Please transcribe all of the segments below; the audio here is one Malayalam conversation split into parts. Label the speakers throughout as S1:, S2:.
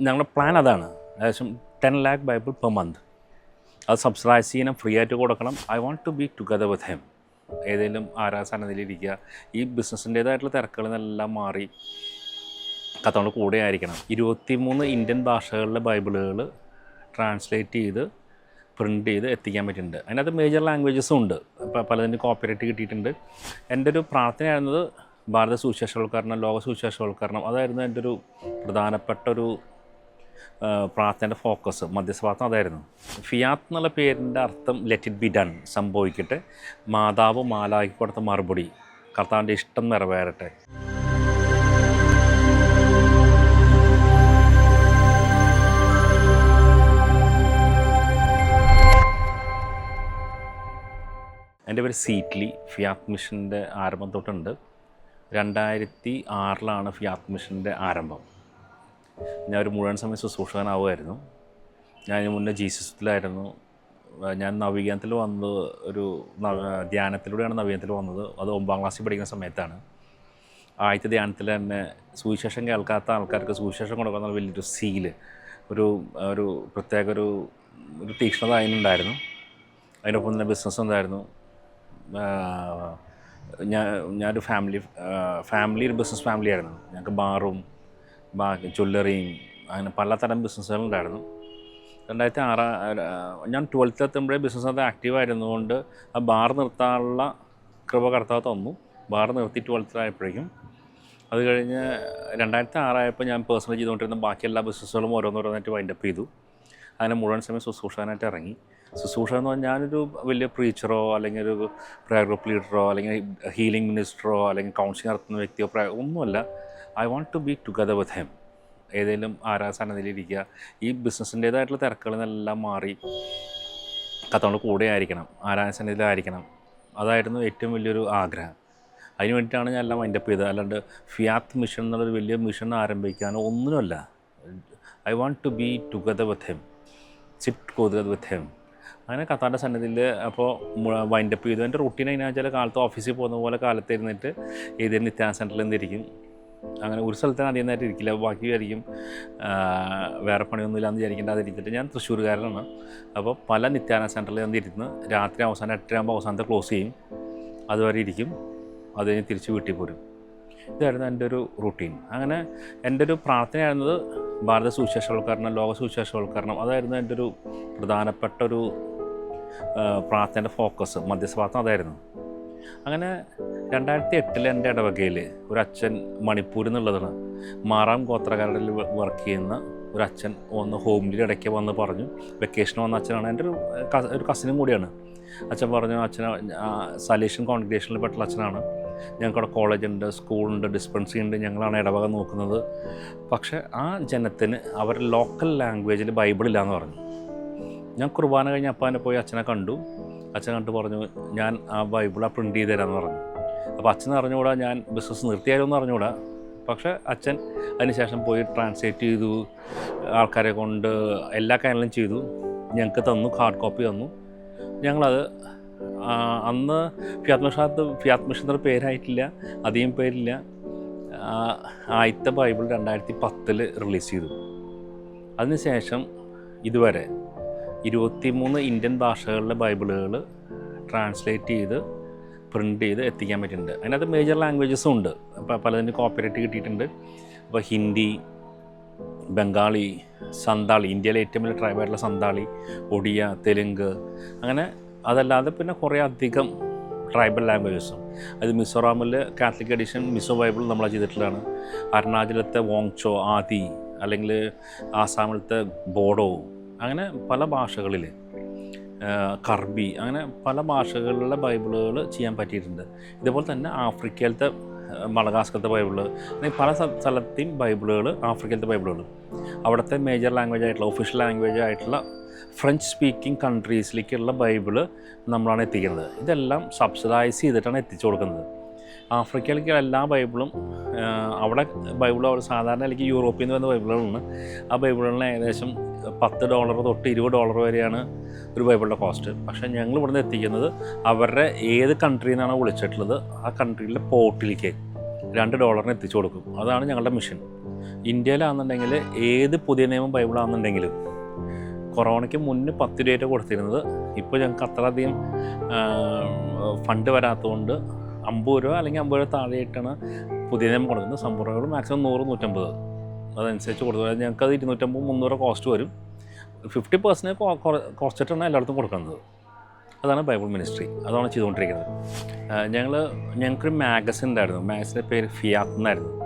S1: ഞങ്ങളുടെ പ്ലാൻ അതാണ്. ഏകദേശം ten lakh bible per month അത് സബ്സിഡൈസ് ചെയ്യണം ഫ്രീ ആയിട്ട് കൊടുക്കണം. I want to be together with him ഏതെങ്കിലും ആരാസനത്തിലിരിക്കുക ഈ ബിസിനസ്സിന്റേതായിട്ടുള്ള തിരക്കുകളെല്ലാം മാറി കത്തോണ്ട് കൂടെ ആയിരിക്കണം. ഇരുപത്തിമൂന്ന് ഇന്ത്യൻ ഭാഷകളിലെ ബൈബിളുകൾ ട്രാൻസ്ലേറ്റ് ചെയ്ത് പ്രിന്റ് ചെയ്ത് എത്തിക്കാൻ പറ്റുന്നുണ്ട് അതിനകത്ത് മേജർ ലാംഗ്വേജസും ഉണ്ട്. പലതിന്റെ കോപ്പറേറ്റ് കിട്ടിയിട്ടുണ്ട്. എന്റെ ഒരു പ്രാർത്ഥനയായിരുന്നത് ഭാരത സുവിശേഷവൽക്കരണം ലോക സുവിശേഷവൽക്കരണം. അതായിരുന്നു എന്റെ ഒരു പ്രധാനപ്പെട്ട ഒരു പ്രാർത്ഥനയുടെ ഫോക്കസ് മധ്യസ്ഥഭാഗം അതായിരുന്നു. ഫിയാത്ത് എന്നുള്ള പേരിന്റെ അർത്ഥം ലെറ്റ് ഇറ്റ് ബി ഡൺ സംഭവിക്കട്ടെ. മാതാവ് മാലാക്കി കൊടുത്ത മറുപടി കർത്താവിന്റെ ഇഷ്ടം നിറവേറട്ടെ. എന്റെ പേര് സീറ്റ്ലി ഫിയാത്ത് മിഷന്റെ ആരംഭം തൊട്ടുണ്ട്. രണ്ടായിരത്തി ആറിലാണ് ഫിയാത്ത് മിഷന്റെ ആരംഭം. ഞാൻ ഒരു മുഴുവൻ സമയം ശുശ്രൂഷകനാവുമായിരുന്നു. ഞാൻ മുന്നേ ജീസസിലായിരുന്നു. ഞാൻ നവീകരണത്തിൽ വന്നത് ഒരു ധ്യാനത്തിലൂടെയാണ് നവീകരണത്തിൽ വന്നത്. അത് ഒമ്പതാം ക്ലാസ്സിൽ പഠിക്കുന്ന സമയത്താണ്. ആദ്യത്തെ ധ്യാനത്തിൽ തന്നെ സുവിശേഷം കേൾക്കാത്ത ആൾക്കാർക്ക് സുവിശേഷം കൊടുക്കുന്ന വലിയൊരു സീൽ ഒരു ഒരു പ്രത്യേക ഒരു ഒരു തീക്ഷ്ണത അതിനുണ്ടായിരുന്നു. അതിനൊപ്പം തന്നെ ബിസിനസ് ഉണ്ടായിരുന്നു. ഞാൻ ഞാനൊരു ഫാമിലി ഫാമിലി ഒരു ബിസിനസ് ഫാമിലി ആയിരുന്നു. ഞങ്ങൾക്ക് ബാറും ബാക്കി ജ്വല്ലറിയും അങ്ങനെ പലതരം ബിസിനസ്സുകളുണ്ടായിരുന്നു. രണ്ടായിരത്തി ആറ് ഞാൻ ട്വൽത്ത് എത്തുമ്പോഴേ ബിസിനസ് അത് ആക്റ്റീവ് ആയിരുന്നുകൊണ്ട് ആ ബാർ നിർത്താനുള്ള കൃപ കർത്താവ് തന്നു. ബാർ നിർത്തി ട്വൽത്തിലായപ്പോഴേക്കും അത് കഴിഞ്ഞ് രണ്ടായിരത്തി ആറായപ്പോൾ ഞാൻ പേഴ്സണൽ ചെയ്തുകൊണ്ടിരുന്ന ബാക്കി എല്ലാ ബിസിനസ്സുകളും ഓരോന്നോരോന്നായിട്ട് വൈൻഡപ്പ് ചെയ്തു. അങ്ങനെ മുഴുവൻ സമയം ശുശ്രൂഷാനായിട്ട് ഇറങ്ങി. ശുശ്രൂഷ എന്ന് പറഞ്ഞാൽ ഞാനൊരു വലിയ പ്രീച്ചറോ അല്ലെങ്കിൽ ഒരു പ്രയർ ഗ്രൂപ്പ് ലീഡറോ അല്ലെങ്കിൽ ഹീലിംഗ് മിനിസ്റ്ററോ അല്ലെങ്കിൽ കൗൺസിലിംഗ് നടത്തുന്ന വ്യക്തിയോ പ്രയ ഒന്നുമല്ല. I want to be together with him ഏതെങ്കിലും ആരാസനത്തിലിരിക്കുക ഈ ബിസിനസ്സിന്റേതായിട്ടുള്ള തിരക്കുകളിൽ നിന്നെല്ലാം മാറി കത്തോണ്ട് കൂടെ ആയിരിക്കണം. ആരാധനയിലായിരിക്കണം അതായിരുന്നു ഏറ്റവും വലിയൊരു ആഗ്രഹം. അതിന് വേണ്ടിയിട്ടാണ് ഞാൻ എല്ലാം വൈൻഡപ്പ് ചെയ്തത്. അല്ലാണ്ട് ഫിയാത്ത് മിഷൻ എന്നുള്ളൊരു വലിയ മിഷൻ ആരംഭിക്കാനോ ഒന്നുമല്ല I want to be together with him sit together with him അങ്ങനെ കത്താന്റെ സന്നിധിയിൽ അപ്പോൾ വൈൻഡപ്പ് ചെയ്തു. എന്റെ റുട്ടീൻ എങ്ങനെയാണെന്ന് വെച്ചാൽ കാലത്ത് ഓഫീസിൽ പോകുന്ന പോലെ കാലത്ത് ഇരുന്നിട്ട് ഏതെങ്കിലും നിത്യാന സെന്ററിൽ നിന്നിരിക്കും അങ്ങനെ ഒരു സ്ഥലത്തിന് അധികം നേരം ഇരിക്കില്ല. ബാക്കി ആയിരിക്കും വേറെ പണിയൊന്നുമില്ല എന്ന് വിചാരിക്കേണ്ടതിരിച്ചിട്ട് ഞാൻ തൃശ്ശൂർകാരനാണ് അപ്പോൾ പല നിത്യാന സെന്ററിൽ വന്നിരുന്ന് രാത്രി അവസാനം എട്ടരയാകുമ്പോൾ അവസാനത്തെ ക്ലോസ് ചെയ്യും. അതുവരെ ഇരിക്കും. അത് കഴിഞ്ഞ് തിരിച്ച് വീട്ടിൽ പോരും. ഇതായിരുന്നു എന്റെ ഒരു റുട്ടീൻ. അങ്ങനെ എന്റെ ഒരു പ്രാർത്ഥനയായിരുന്നത് ഭാരത സുവിശേഷവൽക്കരണം ലോക സുവിശേഷവൽക്കരണം. അതായിരുന്നു എന്റെ ഒരു പ്രധാനപ്പെട്ട ഒരു പ്രാർത്ഥനയുടെ ഫോക്കസ്. മധ്യസ്ഥാർത്ഥം അതായിരുന്നു. അങ്ങനെ രണ്ടായിരത്തി എട്ടിൽ എന്റെ ഇടവകയിൽ ഒരു അച്ഛൻ മണിപ്പൂരിൽ നിന്നുള്ളതാണ്. മാറാം ഗോത്രകാരിൽ വർക്ക് ചെയ്യുന്ന ഒരു അച്ഛൻ വന്ന് ഹോമിന്റെ ഇടയ്ക്ക് വന്ന് പറഞ്ഞു വെക്കേഷൻ വന്ന അച്ഛനാണ്. എന്റെ ഒരു ഒരു കസിനും കൂടിയാണ്. അച്ഛൻ പറഞ്ഞു അച്ഛൻ സലേഷൻ കോൺഗ്രേഷനിൽ പെട്ടുള്ള അച്ഛനാണ്. ഞങ്ങൾക്കവിടെ കോളേജുണ്ട് സ്കൂളുണ്ട് ഡിസ്പെൻസറി ഉണ്ട് ഞങ്ങളാണ് ഇടവക നോക്കുന്നത്. പക്ഷേ ആ ജനത്തിന് അവർ ലോക്കൽ ലാംഗ്വേജിൽ ബൈബിളില്ല എന്ന് പറഞ്ഞു. ഞാൻ കുർബാന കഴിഞ്ഞ അപ്പാനെ പോയി അച്ഛനെ കണ്ടു. അച്ഛൻ കണ്ടു പറഞ്ഞു ഞാൻ ആ ബൈബിൾ ആ പ്രിന്റ് ചെയ്ത് തരാമെന്ന് പറഞ്ഞു. അപ്പോൾ അച്ഛൻ അറിഞ്ഞുകൂടാ ഞാൻ ബിസിനസ് നിർത്തിയാലോ എന്ന് അറിഞ്ഞുകൂടാ. പക്ഷേ അച്ഛൻ അതിനുശേഷം പോയി ട്രാൻസ്ലേറ്റ് ചെയ്തു ആൾക്കാരെ കൊണ്ട് എല്ലാ കാര്യങ്ങളും ചെയ്തു. ഞങ്ങൾക്ക് തന്നു ഹാർഡ് കോപ്പി തന്നു. ഞങ്ങളത് അന്ന് ഫിയാത്മിഷാത്ത് മിഷാത്ത് ഫിയാത്ത് മിഷൻ എന്നൊരു പേരായിട്ടില്ല അധികം പേരില്ല. ആദ്യത്തെ ബൈബിൾ രണ്ടായിരത്തി പത്തിൽ റിലീസ് ചെയ്തു. അതിനുശേഷം ഇതുവരെ ഇരുപത്തിമൂന്ന് ഇന്ത്യൻ ഭാഷകളിലെ ബൈബിളുകൾ ട്രാൻസ്ലേറ്റ് ചെയ്ത് പ്രിന്റ് ചെയ്ത് എത്തിക്കാൻ പറ്റുന്നുണ്ട് അതിനകത്ത് മേജർ ലാംഗ്വേജസും ഉണ്ട്. അപ്പോൾ പലതിന് കോപ്പറേറ്റ് കിട്ടിയിട്ടുണ്ട്. അപ്പോൾ ഹിന്ദി ബംഗാളി സന്താളി ഇന്ത്യയിലെ ഏറ്റവും വലിയ ട്രൈബായിട്ടുള്ള സന്താളി ഒഡിയ തെലുങ്ക് അങ്ങനെ അതല്ലാതെ പിന്നെ കുറേ അധികം ട്രൈബൽ ലാംഗ്വേജസും അത് മിസോറാമിൽ കാത്തലിക് എഡിഷൻ മിസോ ബൈബിൾ നമ്മൾ ചെയ്തിട്ടുള്ളതാണ്. അരുണാചലത്തെ വോങ്ചോ ആദി അല്ലെങ്കിൽ ആസാമിലത്തെ ബോഡോ അങ്ങനെ പല ഭാഷകളിൽ കർബി അങ്ങനെ പല ഭാഷകളിലുള്ള ബൈബിളുകൾ ചെയ്യാൻ പറ്റിയിട്ടുണ്ട്. ഇതുപോലെ തന്നെ ആഫ്രിക്കയിലത്തെ മളഗാസ്കത്തെ ബൈബിൾ പല സ്ഥ- സ്ഥലത്തെയും ബൈബിളുകൾ ആഫ്രിക്കയിലത്തെ ബൈബിളുകൾ അവിടുത്തെ മേജർ ലാംഗ്വേജ് ആയിട്ടുള്ള ഒഫീഷ്യൽ ലാംഗ്വേജ് ആയിട്ടുള്ള ഫ്രഞ്ച് സ്പീക്കിംഗ് കൺട്രീസിലേക്കുള്ള ബൈബിൾ നമ്മളാണ് എത്തിക്കുന്നത്. ഇതെല്ലാം സബ്സിഡൈസ് ചെയ്തിട്ടാണ് എത്തിച്ചു കൊടുക്കുന്നത്. ആഫ്രിക്കയിലേക്കുള്ള എല്ലാ ബൈബിളും അവിടെ ബൈബിൾ അവർ സാധാരണ അല്ലെങ്കിൽ യൂറോപ്പിൽ നിന്ന് വരുന്ന ബൈബിളുകളാണ്. ആ ബൈബിളുകളിൽ ഏകദേശം പത്ത് ഡോളർ തൊട്ട് ഇരുപത് ഡോളർ വരെയാണ് ഒരു ബൈബിളിന്റെ കോസ്റ്റ് പക്ഷേ ഞങ്ങൾ ഇവിടുന്ന് എത്തിക്കുന്നത് അവരുടെ ഏത് കൺട്രിയിൽ നിന്നാണ് വിളിച്ചിട്ടുള്ളത് ആ കൺട്രിയിലെ പോർട്ടിലേക്ക് രണ്ട് ഡോളറിന് എത്തിച്ചു കൊടുക്കും. അതാണ് ഞങ്ങളുടെ മിഷൻ ഇന്ത്യയിലാണെന്നുണ്ടെങ്കിൽ ഏത് പുതിയ നിയമം ബൈബിളാണെന്നുണ്ടെങ്കിലും കൊറോണയ്ക്ക് മുന്നേ പത്ത് രൂപ കൊടുത്തിരുന്നത്. ഇപ്പോൾ ഞങ്ങൾക്ക് അത്രയധികം ഫണ്ട് വരാത്തതുകൊണ്ട് അമ്പത് രൂപ അല്ലെങ്കിൽ അമ്പത് രൂപ താഴെയായിട്ടാണ് പുതിയ നിയമം കൊടുക്കുന്നത്. സമ്പൂർണകൾ മാക്സിമം നൂറ് നൂറ്റമ്പത്. അതനുസരിച്ച് കൊടുത്തു അതായത് ഞങ്ങൾക്ക് അത് ഇരുന്നൂറ്റമ്പത് മുന്നൂറ് കോസ്റ്റ് വരും. ഫിഫ്റ്റി പെർസെന്റ് കുറച്ചിട്ടാണ് എല്ലായിടത്തും കൊടുക്കുന്നത്. അതാണ് ബൈബിൾ മിനിസ്ട്രി. അതാണ് ചെയ്തുകൊണ്ടിരിക്കുന്നത്. ഞങ്ങൾ ഞങ്ങൾക്കൊരു മാഗസിൻ ഉണ്ടായിരുന്നു. മാഗസിന്റെ പേര് ഫിയാത്ത് എന്നായിരുന്നു.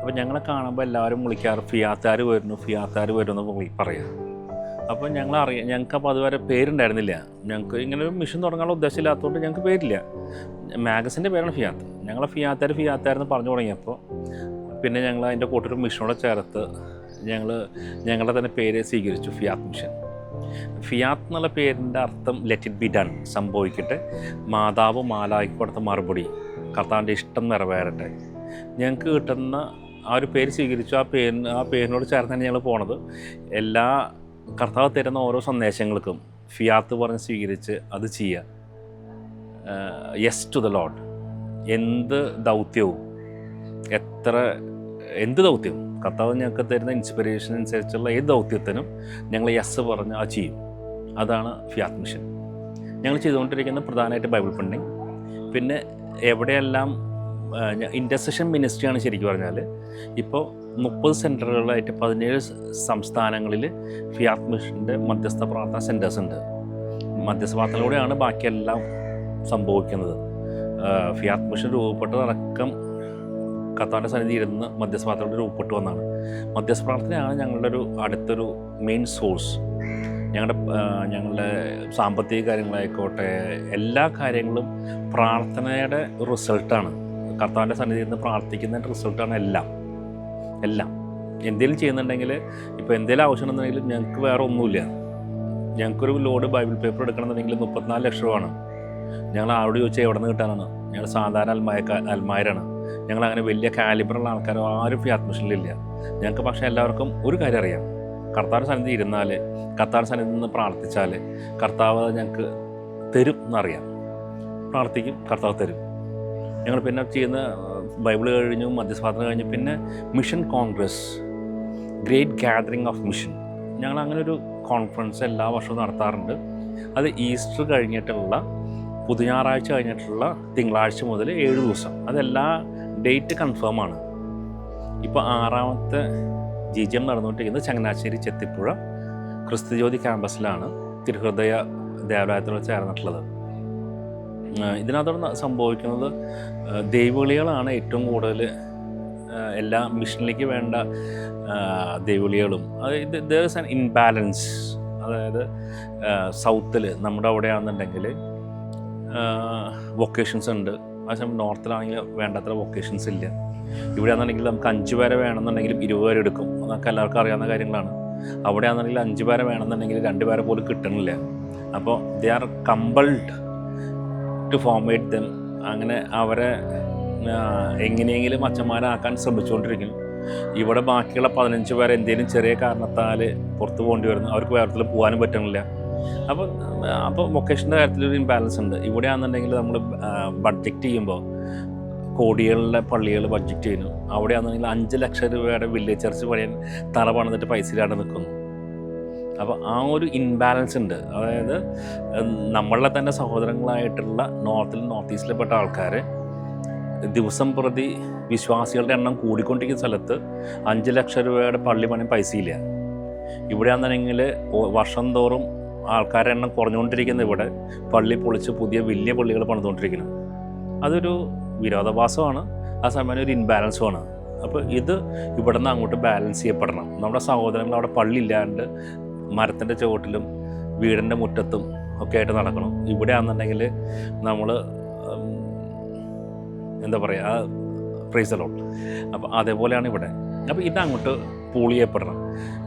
S1: അപ്പോൾ ഞങ്ങളെ കാണുമ്പോൾ എല്ലാവരും വിളിക്കാറ് ഫിയാത്താർ വരുന്നു ഫിയാത്താർ വരുന്നു എന്ന് വിളി- പറയാം. അപ്പോൾ ഞങ്ങൾ അറിയാം ഞങ്ങൾക്ക് അപ്പോൾ അതുവരെ പേരുണ്ടായിരുന്നില്ല. ഞങ്ങൾക്ക് ഇങ്ങനെ ഒരു മിഷൻ തുടങ്ങാനുള്ള ഉദ്ദേശമില്ലാത്തതുകൊണ്ട് ഞങ്ങൾക്ക് പേരില്ല. മാഗസിന്റെ പേരാണ് ഫിയാത്ത്. ഞങ്ങളെ ഫിയാത്താർ എന്ന് പറഞ്ഞു തുടങ്ങിയപ്പോൾ പിന്നെ ഞങ്ങൾ അതിന്റെ കൂട്ടൊരു മിഷനോടെ ചേർത്ത് ഞങ്ങൾ ഞങ്ങളുടെ തന്നെ പേര് സ്വീകരിച്ചു ഫിയാത്ത് മിഷൻ. ഫിയാത്ത് എന്നുള്ള പേരിന്റെ അർത്ഥം ലെറ്റ് ഇറ്റ് ബി ഡൺ സംഭവിക്കട്ടെ. മാതാവ് മാലായിക്ക് കൊടുത്ത മറുപടി കർത്താവിന്റെ ഇഷ്ടം നിറവേറട്ടെ. ഞങ്ങൾക്ക് കിട്ടുന്ന ആ ഒരു പേര് സ്വീകരിച്ചു ആ പേര് ആ പേരിനോട് ചേർന്നാണ് ഞങ്ങൾ പോണത്. എല്ലാ കർത്താവ് തരുന്ന ഓരോ സന്ദേശങ്ങൾക്കും ഫിയാത്ത് പറഞ്ഞ് സ്വീകരിച്ച് അത് ചെയ്യുക. യെസ് ടു ദ ലോഡ് എന്ത് ദൗത്യവും എത്ര എന്ത് ദൗത്യം? കർത്താവ് ഞങ്ങൾക്ക് തരുന്ന ഇൻസ്പിറേഷൻ അനുസരിച്ചുള്ള ഏത് ദൗത്യത്തിനും ഞങ്ങൾ യെസ് പറഞ്ഞ് ആ ചെയ്യും. അതാണ് ഫിയാത് മിഷൻ ഞങ്ങൾ ചെയ്തുകൊണ്ടിരിക്കുന്ന പ്രധാനമായിട്ട് ബൈബിൾ ഫണ്ടിങ് പിന്നെ എവിടെയെല്ലാം ഇന്റർസെഷൻ മിനിസ്ട്രിയാണ് ശരിക്കും പറഞ്ഞാൽ. ഇപ്പോൾ മുപ്പത് സെന്ററുകളായിട്ട് പതിനേഴ് സംസ്ഥാനങ്ങളിൽ ഫിയാത് മിഷന്റെ മധ്യസ്ഥ പ്രാർത്ഥന സെന്റേഴ്സ് ഉണ്ട്. മധ്യസ്ഥ പ്രാർത്ഥനയിലൂടെയാണ് ബാക്കിയെല്ലാം സംഭവിക്കുന്നത്. ഫിയാത് മിഷൻ രൂപപ്പെട്ടതടക്കം കത്താന്റെ സന്നിധി ഇരുന്ന് മധ്യസ്ഥ പ്രാർത്ഥനയുടെ രൂപപ്പെട്ടു വന്നാണ്. മധ്യസ്ഥ പ്രാർത്ഥനയാണ് ഞങ്ങളുടെ ഒരു അടുത്തൊരു മെയിൻ സോഴ്സ് ഞങ്ങളുടെ ഞങ്ങളുടെ സാമ്പത്തിക കാര്യങ്ങളായിക്കോട്ടെ എല്ലാ കാര്യങ്ങളും പ്രാർത്ഥനയുടെ റിസൾട്ടാണ് കർത്താവിന്റെ സന്നിധിയിൽ നിന്ന് പ്രാർത്ഥിക്കുന്നതിന്റെ റിസൾട്ടാണ് എല്ലാം. എല്ലാം. എന്തെങ്കിലും ചെയ്യുന്നുണ്ടെങ്കിൽ ഇപ്പോൾ എന്തെങ്കിലും ആവശ്യമുണ്ടെന്നുണ്ടെങ്കിൽ ഞങ്ങൾക്ക് വേറെ ഒന്നുമില്ല. ഞങ്ങൾക്കൊരു ലോഡ് ബൈബിൾ പേപ്പർ എടുക്കണമെന്നുണ്ടെങ്കിൽ മുപ്പത്തിനാല് ലക്ഷം രൂപയാണ് ഞങ്ങൾ ആരോട് ചോദിച്ചാൽ എവിടെ നിന്ന് കിട്ടാനാണ്? ഞങ്ങൾ സാധാരണ അൽമായ അൽമായരാണ്. ഞങ്ങൾ അങ്ങനെ വലിയ കാലിബറുള്ള ആൾക്കാരോ ആരും ഈ ആത്മശീലില്ല ഞങ്ങൾക്ക് പക്ഷേ എല്ലാവർക്കും ഒരു കാര്യം അറിയാം. കർത്താവ് സന്നിധി ഇരുന്നാൽ കർത്താവ് സന്നിധി നിന്ന് പ്രാർത്ഥിച്ചാൽ കർത്താവ് ഞങ്ങൾക്ക് തരും എന്നറിയാം. പ്രാർത്ഥിക്കും കർത്താവ് തരും. ഞങ്ങൾ പിന്നെ ചെയ്യുന്ന ബൈബിൾ കഴിഞ്ഞു മധ്യസ്ഥാപനം കഴിഞ്ഞു പിന്നെ mission congress great gathering of mission. ഞങ്ങൾ അങ്ങനെ ഒരു കോൺഫറൻസ് എല്ലാ വർഷവും നടത്താറുണ്ട്. അത് ഈസ്റ്റർ കഴിഞ്ഞിട്ടുള്ള പുതുഞാറാഴ്ച കഴിഞ്ഞിട്ടുള്ള തിങ്കളാഴ്ച മുതൽ ഏഴ് ദിവസം. അതെല്ലാ ഡേറ്റ് കൺഫേം ആണ്. ഇപ്പോൾ ആറാമത്തെ ജി ജി എം നടന്നുകൊണ്ടിരിക്കുന്നത് ചങ്ങനാശ്ശേരി ചെത്തിപ്പുഴ ക്രിസ്തുജ്യോതി ക്യാമ്പസിലാണ് തിരുഹൃദയ ദേവാലയത്തിനോട് ചേർന്നിട്ടുള്ളത്. ഇതിനകത്തോടെ സംഭവിക്കുന്നത് ദൈവവിളികളാണ് ഏറ്റവും കൂടുതൽ എല്ലാ മിഷനിലേക്ക് വേണ്ട ദൈവവിളികളും. അതായത് ദർ ഇസ് ആൻ ഇൻബാലൻസ് അതായത് സൗത്തിൽ നമ്മുടെ അവിടെയാണെന്നുണ്ടെങ്കിൽ വൊക്കേഷൻസ് ഉണ്ട്. അതേസമയം നോർത്തിലാണെങ്കിൽ വേണ്ടത്ര വൊക്കേഷൻസ് ഇല്ല. ഇവിടെ ആണെന്നുണ്ടെങ്കിൽ നമുക്ക് അഞ്ച് പേരെ വേണമെന്നുണ്ടെങ്കിലും ഇരുപത് പേരെ എടുക്കും. അതൊക്കെ എല്ലാവർക്കും അറിയാവുന്ന കാര്യങ്ങളാണ്. അവിടെ ആണെന്നുണ്ടെങ്കിൽ അഞ്ച് പേരെ വേണമെന്നുണ്ടെങ്കിൽ രണ്ട് പേരെ പോലും കിട്ടണില്ല. അപ്പോൾ they are compelled to format them അങ്ങനെ അവരെ എങ്ങനെയെങ്കിലും അച്ഛന്മാരാക്കാൻ ശ്രമിച്ചുകൊണ്ടിരിക്കും. ഇവിടെ ബാക്കിയുള്ള പതിനഞ്ച് പേരെ എന്തെങ്കിലും ചെറിയ കാരണത്താൽ പുറത്ത് പോകേണ്ടി വരുന്നു. അവർക്ക് വേറെ പോകാനും പറ്റണില്ല. അപ്പോൾ അപ്പോൾ വൊക്കേഷന്റെ കാര്യത്തിൽ ഒരു ഇംബാലൻസ് ഉണ്ട്. ഇവിടെ ആണെന്നുണ്ടെങ്കിൽ നമ്മൾ ബഡ്ജറ്റ് ചെയ്യുമ്പോൾ കോടികളുടെ പള്ളികൾ ബഡ്ജറ്റ് ചെയ്യുന്നു. അവിടെ ആണെന്നുണ്ടെങ്കിൽ അഞ്ച് ലക്ഷം രൂപയുടെ വില്ലേജ് ചർച്ച് പണിയാൻ തറ പണിതിട്ട് പൈസ ഇല്ലാണ്ട് നിൽക്കുന്നു അപ്പോൾ ആ ഒരു ഇൻബാലൻസ് ഉണ്ട്. അതായത് നമ്മളെ തന്നെ സഹോദരങ്ങളായിട്ടുള്ള നോർത്തിൽ നോർത്ത് ഈസ്റ്റിൽപ്പെട്ട ആൾക്കാർ ദിവസം പ്രതി വിശ്വാസികളുടെ എണ്ണം കൂടിക്കൊണ്ടിരിക്കുന്ന സ്ഥലത്ത് അഞ്ച് ലക്ഷം രൂപയുടെ പള്ളി പണി പൈസയില്ല. ഇവിടെ ആണെന്നുണ്ടെങ്കിൽ വർഷം തോറും ആൾക്കാരുടെ എണ്ണം കുറഞ്ഞുകൊണ്ടിരിക്കുന്ന ഇവിടെ. പള്ളി പൊളിച്ച് പുതിയ വലിയ പള്ളികൾ പണിതുകൊണ്ടിരിക്കുന്നു അതൊരു വിരോധാഭാസമാണ്. ആ സമയം ഒരു ഇൻബാലൻസുമാണ് അപ്പോൾ ഇത് ഇവിടെ നിന്ന് അങ്ങോട്ട് ബാലൻസ് ചെയ്യപ്പെടണം. നമ്മുടെ സഹോദരങ്ങൾ അവിടെ പള്ളി ഇല്ലാണ്ട് മരത്തിന്റെ ചുവട്ടിലും വീടിന്റെ മുറ്റത്തും ഒക്കെ ആയിട്ട് നടക്കണം. ഇവിടെ ആണെന്നുണ്ടെങ്കിൽ നമ്മൾ എന്താ പറയുക പ്രൈസലോട്ട് അപ്പോൾ അതേപോലെയാണ് ഇവിടെ. അപ്പോൾ ഇതങ്ങോട്ട് പൂൾ ചെയ്യപ്പെടണം.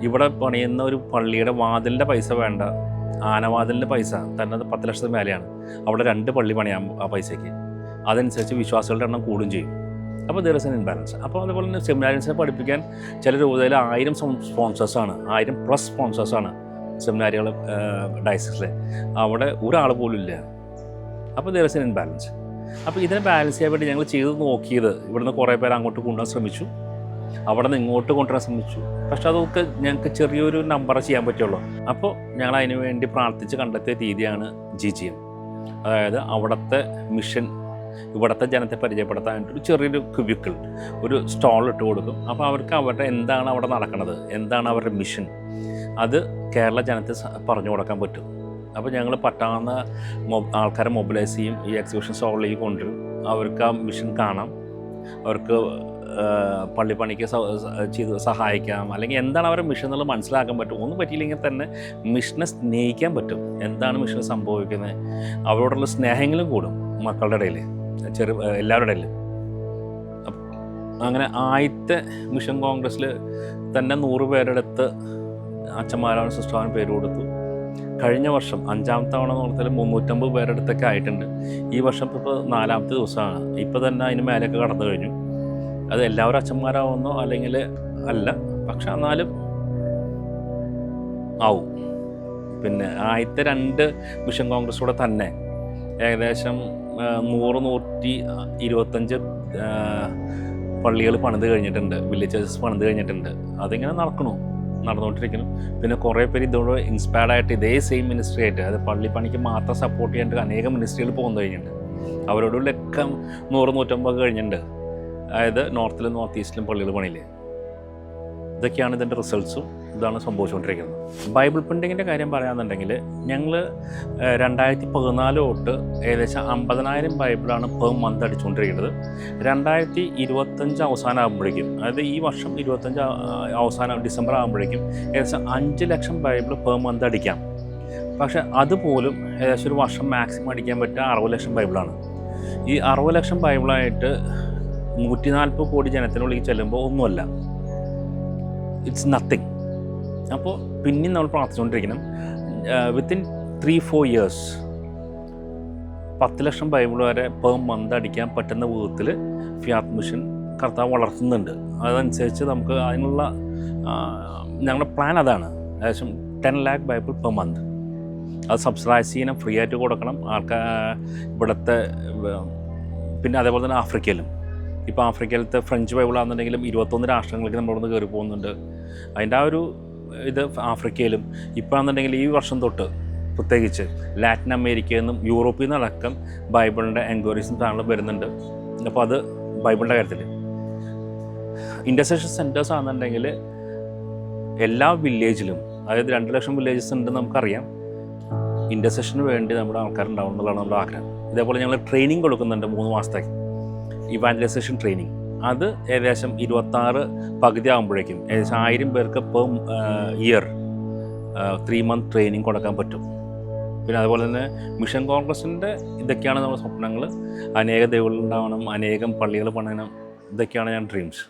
S1: ഇവിടെ പണിയുന്ന ഒരു പള്ളിയുടെ വാതിലിന്റെ പൈസ വേണ്ട. ആനവാതിലിന്റെ പൈസ തന്നെ അത് പത്ത് ലക്ഷത്തിന് മേലെയാണ്. അവിടെ രണ്ട് പള്ളി പണിയാം ആ പൈസയ്ക്ക്. അതനുസരിച്ച് വിശ്വാസികളുടെ എണ്ണം കൂടും ചെയ്യും. അപ്പോൾ ദർ ഇസ് എൻ ഇൻബാലൻസ് അപ്പോൾ അതുപോലെ തന്നെ സെമിനാരിയൻസിനെ പഠിപ്പിക്കാൻ ചില രൂപതയിൽ ആയിരം സ്പോൺസേഴ്സാണ് ആയിരം പ്ലസ് സ്പോൺസേഴ്സാണ് സെമിനാരികൾ ഡയസിസിലെ അവിടെ ഒരാൾ പോലും ഇല്ല. അപ്പോൾ ദർ ഇസ് എൻ ഇൻബാലൻസ് അപ്പോൾ ഇതിനെ ബാലൻസ് ചെയ്യാൻ വേണ്ടി ഞങ്ങൾ ചെയ്ത് നോക്കിയത് ഇവിടുന്ന് കുറേ പേര് അങ്ങോട്ട് കൊണ്ടുപോകാൻ ശ്രമിച്ചു. അവിടെ നിന്ന് ഇങ്ങോട്ട് കൊണ്ടുവരാൻ ശ്രമിച്ചു. പക്ഷെ അതൊക്കെ ഞങ്ങൾക്ക് ചെറിയൊരു നമ്പർ ചെയ്യാൻ പറ്റുള്ളൂ. അപ്പോൾ ഞങ്ങൾ അതിനു വേണ്ടി പ്രാർത്ഥിച്ച് കണ്ടെത്തിയ രീതിയാണ് ജി ജി എം അതായത് അവിടുത്തെ മിഷൻ ഇവിടുത്തെ ജനത്തെ പരിചയപ്പെടുത്താനായിട്ട് ഒരു ചെറിയൊരു ക്യൂബിക്കിൾ ഒരു സ്റ്റോൾ ഇട്ട് കൊടുക്കും. അപ്പോൾ അവർക്ക് അവരുടെ എന്താണ് അവിടെ നടക്കുന്നത് എന്താണ് അവരുടെ മിഷൻ അത് കേരള ജനത്തെ പറഞ്ഞു കൊടുക്കാൻ പറ്റും. അപ്പോൾ ഞങ്ങൾ പറ്റാവുന്ന ആൾക്കാരെ മൊബിലൈസ് ചെയ്യും ഈ എക്സിബിഷൻ സ്റ്റാളിലേക്ക് കൊണ്ടുവരും. അവർക്ക് ആ മിഷൻ കാണാം. അവർക്ക് പള്ളിപ്പണിക്ക് ചെയ്ത് സഹായിക്കാം. അല്ലെങ്കിൽ എന്താണ് അവരുടെ മിഷൻ എന്നുള്ളത് മനസ്സിലാക്കാൻ പറ്റും. ഒന്നും പറ്റിയില്ലെങ്കിൽ തന്നെ മിഷനെ സ്നേഹിക്കാൻ പറ്റും. എന്താണ് മിഷൻ സംഭവിക്കുന്നത്? അവരോടുള്ള സ്നേഹങ്ങളും കൂടും മക്കളുടെ ഇടയിൽ ചെറു എല്ലാവരുടെ ഇടയിൽ. അങ്ങനെ ആദ്യത്തെ മിഷൻ കോൺഗ്രസ്സിൽ തന്നെ നൂറ് പേരെടുത്ത് അച്ഛന്മാരാണ് സിസ്റ്ററാണ് പേര് കൊടുത്തു. കഴിഞ്ഞ വർഷം അഞ്ചാമത്തെ തവണ നോക്കത്തിൽ മുന്നൂറ്റമ്പത് പേരെടുത്തൊക്കെ ആയിട്ടുണ്ട്. ഈ വർഷം ഇപ്പോൾ നാലാമത്തെ ദിവസമാണ്. ഇപ്പോൾ തന്നെ അതിന് മേലേക്ക് കടന്നു കഴിഞ്ഞു. അത് എല്ലാവരും അച്ഛന്മാരാവുന്നോ അല്ലെങ്കിൽ അല്ല. പക്ഷെ എന്നാലും ആവും. പിന്നെ ആദ്യത്തെ രണ്ട് മിഷൻ കോൺഗ്രസ്സൂടെ തന്നെ. ഏകദേശം നൂറ് നൂറ്റി ഇരുപത്തഞ്ച് പള്ളികൾ പണിത് കഴിഞ്ഞിട്ടുണ്ട്. വില്ലേജസ് പണിത് കഴിഞ്ഞിട്ടുണ്ട്. അതിങ്ങനെ നടക്കണു. നടന്നുകൊണ്ടിരിക്കുന്നു. പിന്നെ കുറേ പേര് ഇതോട് ഇൻസ്പയർഡ് ആയിട്ട് ഇതേ സെയിം മിനിസ്ട്രി ആയിട്ട് അതായത് പള്ളിപ്പണിക്ക് മാത്രം സപ്പോർട്ട് ചെയ്യേണ്ട അനേകം മിനിസ്ട്രികൾ പോകുന്നു കഴിഞ്ഞിട്ടുണ്ട് അവരോട് ലക്കം നൂറ് നൂറ്റമ്പത് കഴിഞ്ഞിട്ടുണ്ട് അതായത് നോർത്തിലും നോർത്ത് ഈസ്റ്റിലും പള്ളികൾ പണിയില്ലേ? ഇതൊക്കെയാണ് ഇതിന്റെ റിസൾട്ട്സും ഇതാണ് സംഭവിച്ചുകൊണ്ടിരിക്കുന്നത്. ബൈബിൾ പ്രിന്റിങ്ങിന്റെ കാര്യം പറയുകയാണെന്നുണ്ടെങ്കിൽ ഞങ്ങൾ രണ്ടായിരത്തി പതിനാല് തൊട്ട് ഏകദേശം അമ്പതിനായിരം ബൈബിളാണ് പെർ മന്ത് അടിച്ചുകൊണ്ടിരിക്കുന്നത്. രണ്ടായിരത്തി ഇരുപത്തഞ്ച് അവസാനം ആകുമ്പോഴേക്കും അതായത് ഈ വർഷം ഇരുപത്തഞ്ച് അവസാനം ഡിസംബർ ആകുമ്പോഴേക്കും ഏകദേശം അഞ്ച് ലക്ഷം ബൈബിൾ പെർ മന്ത് അടിക്കാം. പക്ഷേ അതുപോലും ഏകദേശം ഒരു വർഷം മാക്സിമം അടിക്കാൻ പറ്റുക അറുപത് ലക്ഷം ബൈബിളാണ്. ഈ അറുപത് ലക്ഷം ബൈബിളായിട്ട് നൂറ്റി നാൽപ്പത് കോടി ജനത്തിനുള്ളിൽ ചെല്ലുമ്പോൾ ഒന്നുമല്ല. ഇറ്റ്സ് നത്തിങ് അപ്പോൾ പിന്നെയും നമ്മൾ പ്രാർത്ഥിച്ചുകൊണ്ടിരിക്കണം. വിത്തിൻ ത്രീ ഫോർ ഇയേഴ്സ് പത്ത് ലക്ഷം ബൈബിൾ വരെ പെർ മന്ത് അടിക്കാൻ പറ്റുന്ന വിധത്തിൽ ഫിയാത്ത് മിഷൻ കർത്താവ് വളർത്തുന്നുണ്ട്. അതനുസരിച്ച് നമുക്ക് അതിനുള്ള ഞങ്ങളുടെ പ്ലാൻ അതാണ്. ഏകദേശം ten lakh Bible per month അത് സബ്സിഡൈസ് ചെയ്യണം ഫ്രീ ആയിട്ട് കൊടുക്കണം. ആൾക്കാർ ഇവിടുത്തെ പിന്നെ അതേപോലെ തന്നെ ആഫ്രിക്കയിലും. ഇപ്പോൾ ആഫ്രിക്കയിലത്തെ ഫ്രഞ്ച് ബൈബിൾ ബൈബിളാണെന്നുണ്ടെങ്കിലും ഇരുപത്തൊന്ന് രാഷ്ട്രങ്ങളിലേക്ക് നമ്മളിവിടുന്ന് കയറി പോകുന്നുണ്ട് അതിന്റെ ആ ഒരു ഇത് ആഫ്രിക്കയിലും ഇപ്പോഴാണെന്നുണ്ടെങ്കിൽ ഈ വർഷം തൊട്ട് പ്രത്യേകിച്ച് ലാറ്റിൻ അമേരിക്കയിൽ നിന്നും യൂറോപ്പിൽ നിന്നടക്കം ബൈബിളിന്റെ എൻക്വയറീസും താങ്കൾ വരുന്നുണ്ട്. അപ്പോൾ അത് ബൈബിളിന്റെ കാര്യത്തിൽ. ഇന്റർസെഷൻ സെന്റേഴ്സ് ആണെന്നുണ്ടെങ്കിൽ എല്ലാ വില്ലേജിലും അതായത് രണ്ട് ലക്ഷം വില്ലേജസ് ഉണ്ടെന്ന് നമുക്കറിയാം. ഇന്റർസെഷന് വേണ്ടി നമ്മുടെ ആൾക്കാരുണ്ടാവും എന്നുള്ളതാണ് നമ്മുടെ ആഗ്രഹം. ഇതേപോലെ ഞങ്ങൾ ട്രെയിനിങ് കൊടുക്കുന്നുണ്ട് മൂന്ന് മാസത്തേക്ക്. Evangelisation training. അത് ഏകദേശം ഇരുപത്താറ് പകുതി ആകുമ്പോഴേക്കും ഏകദേശം ആയിരം പേർക്ക് per year three month training കൊടുക്കാൻ പറ്റും. പിന്നെ അതുപോലെ തന്നെ മിഷൻ കോൺഗ്രസിന്റെ ഇതൊക്കെയാണ് നമ്മുടെ സ്വപ്നങ്ങൾ അനേക ദൈവങ്ങളുണ്ടാവണം അനേകം പള്ളികൾ പണിയണം ഇതൊക്കെയാണ് ഞാൻ ഡ്രീംസ്